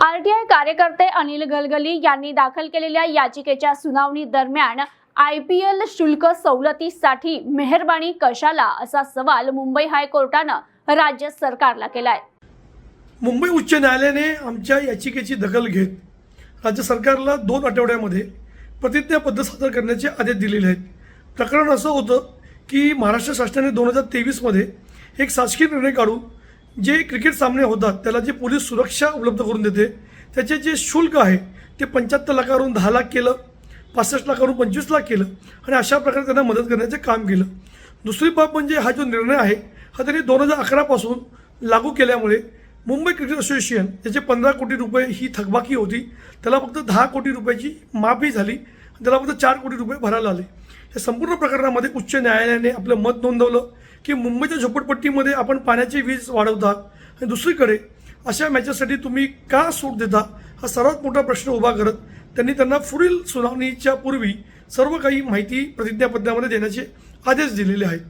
कार्यकर्ते अनिल गलगली यांनी दाखल केलेल्या याचिकेच्या सुनावणी दरम्यान आय पी एल शुल्क सवलतीसाठी मेहरबानी कशाला असा सवाल मुंबई हायकोर्टानं राज्य सरकारला केलाय. मुंबई उच्च न्यायालयाने आमच्या याचिकेची दखल घेत राज्य सरकारला दोन आठवड्यामध्ये प्रतिज्ञापत्र सादर करण्याचे आदेश दिलेले आहेत. प्रकरण असं होतं की महाराष्ट्र शासनाने दोन हजार तेवीसमध्ये एक शासकीय निर्णय काढून जे क्रिकेट सामने होतात त्याला जे पोलीस सुरक्षा उपलब्ध करून देते त्याचे जे शुल्क आहे ते पंच्याहत्तर लाखावरून दहा लाख केलं पासष्ट लाखावरून पंचवीस लाख केलं आणि अशा प्रकारे त्यांना मदत करण्याचे काम केलं. दुसरी बाब म्हणजे हा जो निर्णय आहे हा त्यांनी दोन हजार अकरापासून लागू केल्यामुळे मुंबई क्रिकेट असोसिएशन याचे पंधरा कोटी रुपये ही थकबाकी होती त्याला फक्त दहा कोटी रुपयाची माफी झाली त्याला फक्त चार कोटी रुपये भरायला आले. या संपूर्ण प्रकरणामध्ये उच्च न्यायालयाने आपलं मत नोंदवलं की मुंबईच्या झोपडपट्टीमध्ये आपण पाण्याची वीज वाढवता. आणि दुसरीकडे अशा मॅचेससाठी तुम्ही का सूट देता? हा सर्वात मोठा प्रश्न उभा करत त्यांनी त्यांना पुढील सुनावणीच्या पूर्वी सर्व काही माहिती प्रतिज्ञापत्रामध्ये देण्याचे आदेश दिलेले आहेत.